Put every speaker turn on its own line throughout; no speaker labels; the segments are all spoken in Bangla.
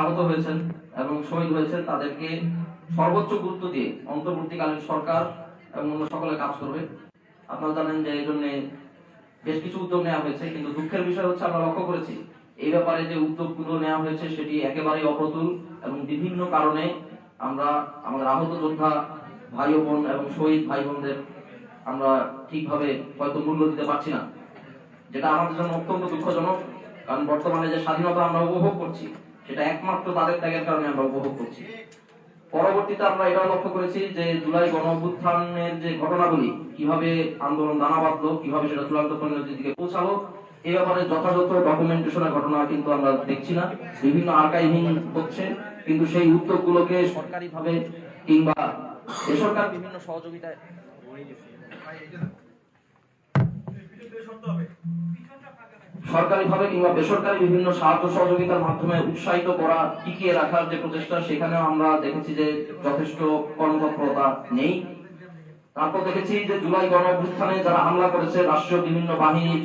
আহত হয়েছেন এবং শহীদ হয়েছেন, তাদেরকে সর্বোচ্চ গুরুত্ব দিয়ে অন্তর্বর্তীকালীন সরকার এবং অন্য সকলে কাজ করবে। আপনারা জানেন যে এই জন্য বেশ কিছু উদ্যোগ নেওয়া হয়েছে, কিন্তু দুঃখের বিষয় হচ্ছে আমরা লক্ষ্য করেছি, এই ব্যাপারে যে উদ্যোগগুলো নেওয়া হয়েছে সেটি একেবারেই অপ্রতুল এবং বিভিন্ন কারণে আমরা আমাদের আহত যোদ্ধা ভাই বোন এবং শহীদ ভাই বোনদের আমরা ঠিকভাবে হয়তো মূল্য দিতে পারছি না। যেটা আমাদের জন্য অত্যন্ত দুঃখজনক, কারণ বর্তমানে যে স্বাধীনতা আমরা উপভোগ করছি সেটা একমাত্র তাদের ত্যাগের কারণে আমরা উপভোগ করছি পরবর্তীতে আমরা এটাও লক্ষ্য করেছি যে জুলাই গণ অভ্যুত্থানের যে ঘটনাগুলি কীভাবে আন্দোলন দানা বাঁধলো কীভাবে সেটা চূড়ান্ত পরিণতির দিকে পৌঁছালো এই ব্যাপারে যথাযথ ডকুমেন্টেশনের ঘটনা কিন্তু আমরা দেখছি না বিভিন্ন আর্কাইভিং হচ্ছে কিন্তু সেই উদ্যোগগুলোকে সরকারিভাবে কিংবা বেসরকার বিভিন্ন সহযোগিতায় সরকারিভাবে কিংবা বেসরকারি বিভিন্ন সাহায্য সহযোগিতার মাধ্যমে উৎসাহিত করা, টিকিয়ে রাখার যে প্রচেষ্টা, সেখানেও আমরা দেখেছি যে যথেষ্ট কর্মতৎপরতা নেই। তারপর দেখেছি যে জুলাই গণ অভ্যুত্থানে যারা হামলা করেছে, রাষ্ট্রীয় বিভিন্ন বাহিনীর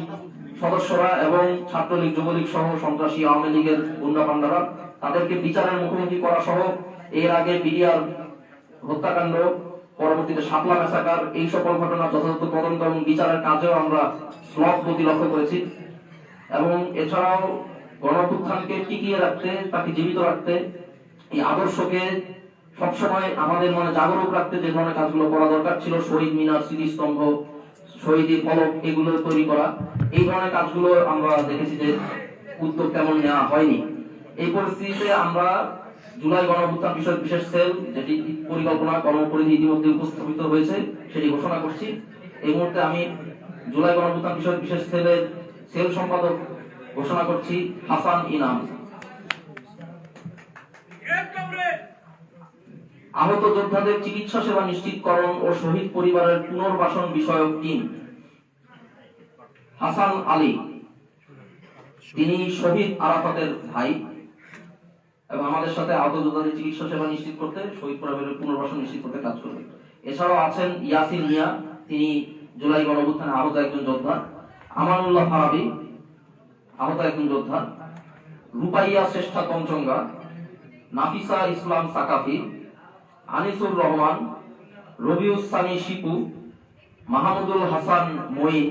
সদস্যরা এবং ছাত্রলীগ, যুবলীগ সহ সন্ত্রাসী আওয়ামী লীগের গুন্ডা পান্ডারা তাদেরকে বিচারের মুখোমুখি করা সহ এর আগে বিডিআর হত্যাকাণ্ড, পরবর্তীতে শাপলা মেসাকার, এই সকল ঘটনা যথাযথ তদন্ত এবং বিচারের কাজেও আমরা স্লথ গতি লক্ষ্য করেছি। এবং এছাড়াও গণপুত্থানকে টিকিয়ে রাখতে, তাকে জীবিত রাখতে, এই আদর্শকে সবসময় আমাদের মনে জাগরুক রাখতে যে ধরনের কাজগুলো করা দরকার ছিল, শহীদ মিনার, স্মৃতিস্তম্ভ, শহীদ ফলক, এগুলো তৈরি করা, এই ধরনের কাজগুলো আমরা দেখেছি যে উদ্যোগ তেমন নেওয়া হয়নি। এই পরিস্থিতিতে আমরা জুলাই গণঅভ্যুত্থান বিষয়ক বিশেষ সেল, যেটি পরিকল্পনা, কর্মপরিধি ইতিমধ্যে উপস্থাপিত হয়েছে, সেটি ঘোষণা করছি। এই মুহূর্তে আমি জুলাই গণঅভ্যুত্থান বিষয়ক বিশেষ সেলের সেল সম্পাদক ঘোষণা করছি হাসান ইনাম। আহত যোদ্ধাদের চিকিৎসা সেবা নিশ্চিতকরণ ও শহীদ পরিবারের পুনর্বাসন বিষয়ক টিম। হাসান আলী, তিনি শহীদ আরাফাতের ভাই এবং আমাদের সাথে আহত যোদ্ধাদের চিকিৎসা সেবা নিশ্চিত করতে, শহীদ পরিবারের পুনর্বাসন নিশ্চিত করতে কাজ করবে। এছাড়াও আছেন ইয়াসিন মিয়া, তিনি জুলাই গণঅভ্যুত্থানে আহত একজন যোদ্ধা। আমানুল্লাহ ফারাবি আহত একজন যোদ্ধা রূপাইয়া শ্রেষ্ঠা পঞ্চঙ্গা, নাফিসা ইসলাম সাকাফি, আনিসুর রহমান, রবিউস সানি শিপু, মাহমুদুল হাসান মঈন,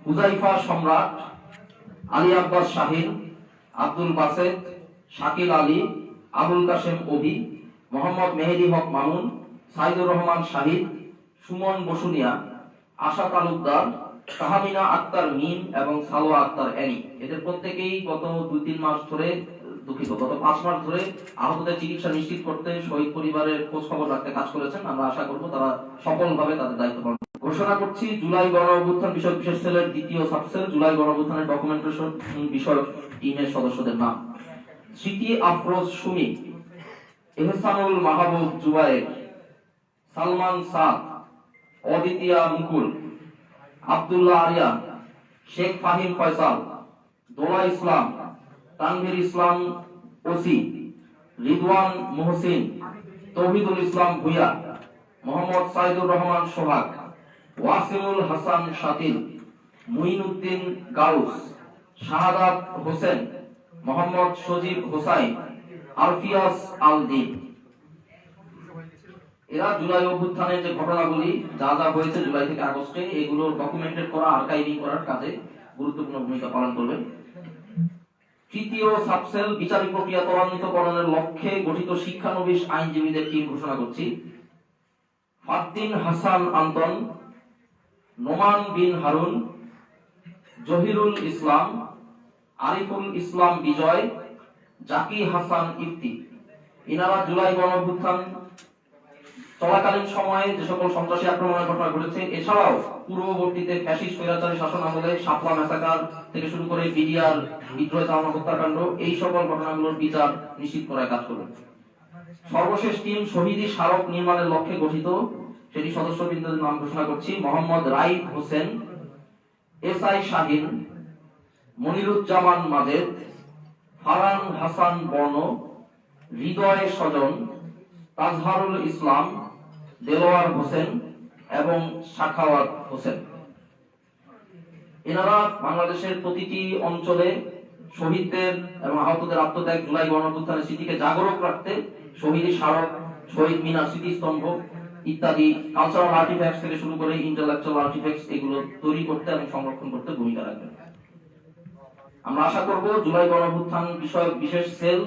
হুজাইফা সম্রাট, আলী আব্বাস শাহিন, আব্দুল বাসেদ, শাকিল আলী, আবুল কাশেম অভি মোহাম্মদ মেহেদি হক মামুন, সাইদুর রহমান শাহিদ, সুমন বসুনিয়া আশা তালুকদার তাহামিনা আক্তার মিম এবং সালোয়া আক্তার অ্যানি এদের প্রত্যেকেই গত দুই, তিন মাস ধরে দুঃখিত। গত পাঁচ মাস ধরে আহতদের চিকিৎসা নিশ্চিত করতে শহীদ পরিবারের খোঁজ খবর রাখতে কাজ করেছেন। আমরা আশা করব তারা সফলভাবে তাদের দায়িত্ব পালন ঘোষণা করছি, জুলাই গণ অভ্যুত্থান বিষয়ক বিশেষ সেলের দ্বিতীয় সাবসেল জুলাই গণ অভ্যুত্থানের ডকুমেন্টেশন বিষয়ক টিমের সদস্যদের নাম। স্মৃতি আফরোজ সুমি, এহসানুল মাহবুব জুবায়ের, সালমান সাদ, অদিতিয়া মুকুল আব্দুল্লাহ আরিয়ান, শেখ ফাহিম ফয়সাল দোলা ইসলাম, তানভীর ইসলাম ওসি, রিদওয়ান মোহসিন, তৌহিদুল ইসলাম ভুইয়া, মোহাম্মদ সাইদুর রহমান সোহাগ, ওয়াসিমুল হাসান শাতিল, মুইনুদ্দিন গাউস, শাহাদাত হোসেন, মোহাম্মদ সজীব হোসাইন আলফিয়াস আল দিন এরা জুলাই অভ্যুত্থানের যে ঘটনাগুলি যা যা হয়েছে জুলাই থেকে আগস্টে এগুলো ডকুমেন্টেড করা আর্কাইভিং করার কাজে গুরুত্বপূর্ণ ভূমিকা পালন করবে। তৃতীয় সাবসেল বিচারিক প্রক্রিয়া ত্বরান্বিতকরণের লক্ষ্যে গঠিত শিক্ষানবিশ আইনজীবীদের টিম ঘোষণা করছি। ফাদ্দিন হাসান আন্তন, নোমান বিন হারুন, জহিরুল ইসলাম, আরিফুল ইসলাম বিজয়, জাকি হাসান ইফতি। ইনারা জুলাই গণঅভ্যুত্থান চলাকালীন সময়ে যে সকল সন্ত্রাসী আক্রমণের ঘটনা ঘটেছে, এছাড়াও পূর্ববর্তীতে ফ্যাসিস্ট স্বৈরাচারী শাসন আমলে শাপলা মেসাকার থেকে শুরু করে বিডিআর, বিদ্রোহ চালানো হত্যাকাণ্ড, এই সকল ঘটনাগুলোর বিচার নিশ্চিত করার কাজ করবে। সর্বশেষ টিম শহীদী স্মারক নির্মাণের লক্ষ্যে গঠিত, সেটি সদস্যবৃন্দদের নাম ঘোষণা করছি, মোহাম্মদ রাইদ হোসেন, এস আই শাহিন, মনিরুজ্জামান মাজেদ ফারান হাসান বর্ণ, হৃদয় স্বজন তাজহারুল ইসলাম, দেলোয়ার হোসেন এবং শাখাওয়াত হোসেন। এনারা বাংলাদেশের প্রতিটি অঞ্চলে শহীদদের এবং আহতদের আত্মত্যাগ জুলাই গণঅভ্যুত্থানের স্মৃতিকে জাগরক রাখতে শহীদ স্মারক, শহীদ মিনার, স্মৃতিস্তম্ভ ইত্যাদি কালচারাল আর্টিফ্যাক্টস থেকে শুরু করে ইন্টালেকচুয়াল আর্টিফ্যাক্টস এগুলো তৈরি করতে এবং সংরক্ষণ করতে ভূমিকা রাখবেন। আমরা আশা করব জুলাই গণঅভ্যুত্থান বিষয়ক বিশেষ সেল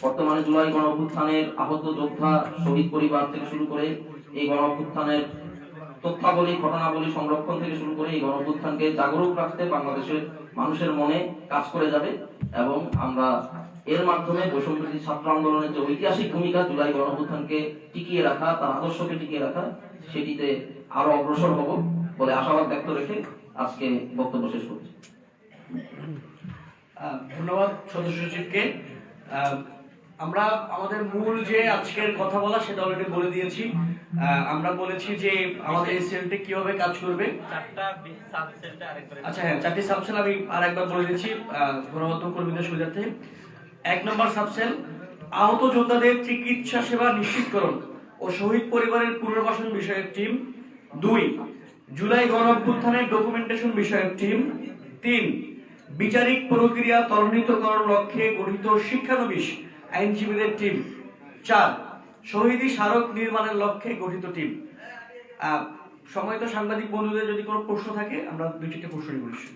বর্তমানে জুলাই গণঅভ্যুত্থানের আহত যোদ্ধা শহীদ পরিবার থেকে শুরু করে এই গণঅভ্যুত্থানের তথ্যাবলী, ঘটনাবলী সংরক্ষণ থেকে শুরু করে এই গণঅভ্যুত্থানকে জাগরুক রাখতে বাংলাদেশের মানুষের মনে কাজ করে যাবে এবং আমরা এর মাধ্যমে বৈষম্যবিরোধী ছাত্র আন্দোলনের যে ঐতিহাসিক ভূমিকা জুলাই গণঅভ্যুত্থানকে টিকিয়ে রাখা, তার আদর্শকে টিকিয়ে রাখা, সেটিতে আরও অগ্রসর হব বলে আশাবাদ ব্যক্ত রেখে আজকে বক্তব্য শেষ করছি।
ধন্যবাদ সদস্য সচিবকে। আমরা আমাদের মূল যে আজকের কথা বলা সেটা অলরেডি বলে দিয়েছি। আমরা বলেছি যে আমাদের এই সেলটি কীভাবে কাজ করবে। আচ্ছা হ্যাঁ চারটি সাবসেল আমি আর একবার বলে দিচ্ছি গণমাধ্যম কর্মীদের সুবিধার্থে। এক নম্বর সাবসেল আহত যোদ্ধাদের চিকিৎসা সেবা নিশ্চিতকরণ ও শহীদ পরিবারের পুনর্বাসন বিষয়ক টিম দুই জুলাই গণ অভ্যুত্থানের ডকুমেন্টেশন বিষয়ক টিম তিন বিচারিক প্রক্রিয়া ত্বরান্বিতকরণ লক্ষ্যে গঠিত শিক্ষানবিশ আইনজীবীদের টিম। চার, শহীদী স্মারক নির্মাণের লক্ষ্যে গঠিত টিম। সময়ত সাংবাদিক বন্ধুদের যদি কোনো প্রশ্ন থাকে, আমরা দুই চারটে প্রশ্নই করেছি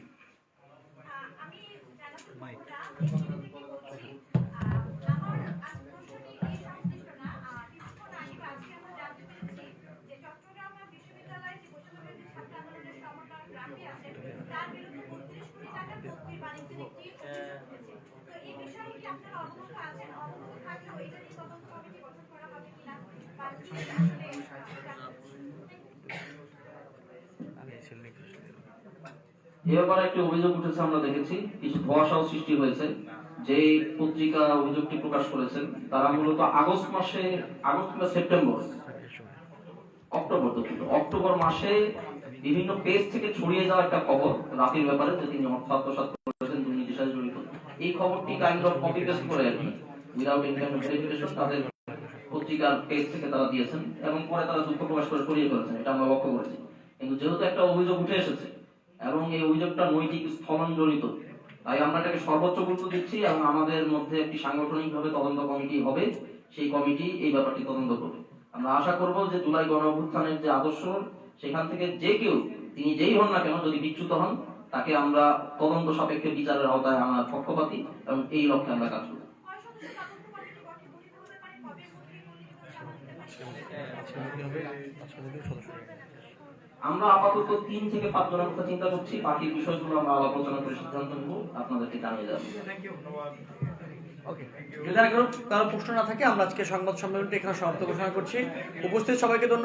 এ একটি অভিযোগ উঠেছে, আমরা দেখেছি। কিছু ধোয়াশাও সৃষ্টি হয়েছে। যে পত্রিকা অভিযোগটি প্রকাশ করেছেন, তারা মূলত আগস্ট মাসে, আগস্ট কিংবা সেপ্টেম্বর, অক্টোবর অক্টোবর মাসে বিভিন্ন পেজ থেকে ছড়িয়ে যাওয়া একটা খবর রাতের ব্যাপারে, যে তিনি অর্থ আত্মসাৎ করেছেন দুর্নীতির সাথে জড়িত। এই খবরটি কাইন্ড অফ কপি পেস্ট করে আর কি উইদাউট ইনকাম ভেরিফিকেশন তাদের পত্রিকার পেজ থেকে তারা দিয়েছেন এবং পরে তারা দুঃখ প্রকাশ করে সরিয়ে ফেলেছেন, এটা আমরা লক্ষ্য করেছি। কিন্তু যেহেতু একটা অভিযোগ উঠে এসেছে এবং এই অভিযোগটা নৈতিক স্থলন জড়িত তাই আমরা এটাকে সর্বোচ্চ গুরুত্ব দিচ্ছি এবং আমাদের মধ্যে একটি সাংগঠনিকভাবে তদন্ত কমিটি হবে, সেই কমিটি এই ব্যাপারটি তদন্ত করবে। আমরা আশা করব যে জুলাই গণ অভ্যুত্থানের যে আদর্শ, সেখান থেকে যে কেউ, তিনি যেই হন না কেন, যদি বিচ্যুত হন, তাকে আমরা তদন্ত সাপেক্ষে বিচারের আওতায় আনার পক্ষপাতী এবং এই লক্ষ্যে আমরা কাজ করব
কয় সদস্য তদন্ত কমিটি গঠন গঠিত হতে পারে কবে মন্ত্রী মন্ত্রী ঘোষণা করতে পারে
আমরা আপাতত তিন থেকে পাঁচ জনের কথা চিন্তা করছি বাকি বিষয়গুলো আমরা আলাপ আলোচনা করে সিদ্ধান্ত নেব আপনাদেরকে জানিয়ে যাব
ওকে যদি আর কোনো কারও প্রশ্ন না থাকে আমরা আজকে সংবাদ সম্মেলনটি এখানে সমাপ্ত ঘোষণা করছি। উপস্থিত সবাইকে ধন্যবাদ।